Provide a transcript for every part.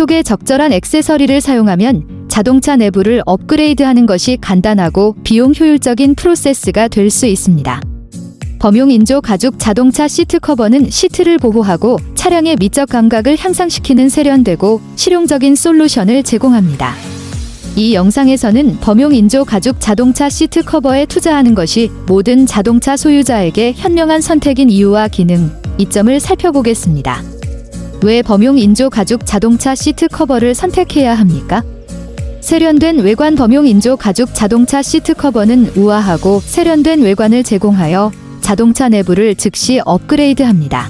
속에 적절한 액세서리를 사용하면 자동차 내부를 업그레이드하는 것이 간단하고 비용 효율적인 프로세스가 될 수 있습니다. 범용 인조 가죽 자동차 시트 커버는 시트를 보호하고 차량의 미적 감각을 향상시키는 세련되고 실용적인 솔루션을 제공합니다. 이 영상에서는 범용 인조 가죽 자동차 시트 커버에 투자하는 것이 모든 자동차 소유자에게 현명한 선택인 이유와 기능, 이점을 살펴보겠습니다. 왜 범용 인조 가죽 자동차 시트 커버를 선택해야 합니까? 세련된 외관 범용 인조 가죽 자동차 시트 커버는 우아하고 세련된 외관을 제공하여 자동차 내부를 즉시 업그레이드합니다.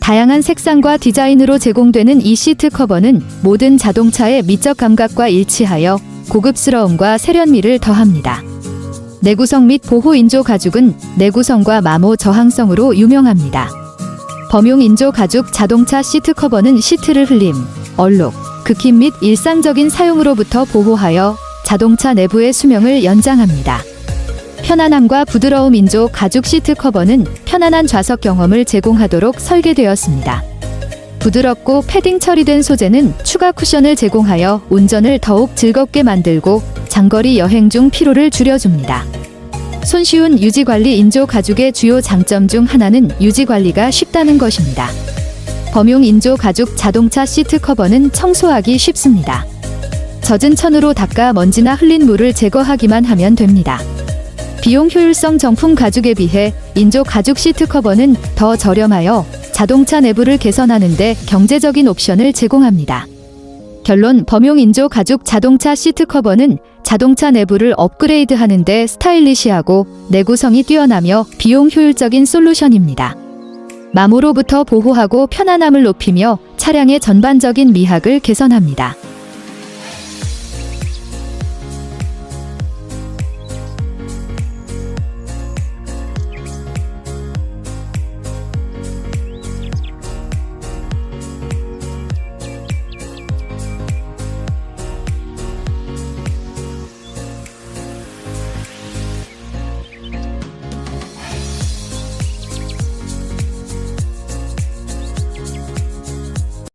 다양한 색상과 디자인으로 제공되는 이 시트 커버는 모든 자동차의 미적 감각과 일치하여 고급스러움과 세련미를 더합니다. 내구성 및 보호 인조 가죽은 내구성과 마모 저항성으로 유명합니다. 범용 인조 가죽 자동차 시트 커버는 시트를 흘림, 얼룩, 극힘 및 일상적인 사용으로부터 보호하여 자동차 내부의 수명을 연장합니다. 편안함과 부드러움 인조 가죽 시트 커버는 편안한 좌석 경험을 제공하도록 설계되었습니다. 부드럽고 패딩 처리된 소재는 추가 쿠션을 제공하여 운전을 더욱 즐겁게 만들고 장거리 여행 중 피로를 줄여줍니다. 손쉬운 유지 관리 인조 가죽의 주요 장점 중 하나는 유지 관리가 쉽다는 것입니다. 범용 인조 가죽 자동차 시트 커버는 청소하기 쉽습니다. 젖은 천으로 닦아 먼지나 흘린 물을 제거하기만 하면 됩니다. 비용 효율성 정품 가죽에 비해 인조 가죽 시트 커버는 더 저렴하여 자동차 내부를 개선하는데 경제적인 옵션을 제공합니다. 결론 범용 인조 가죽 자동차 시트 커버는 자동차 내부를 업그레이드 하는데 스타일리시하고 내구성이 뛰어나며 비용 효율적인 솔루션입니다. 마모로부터 보호하고 편안함을 높이며 차량의 전반적인 미학을 개선합니다.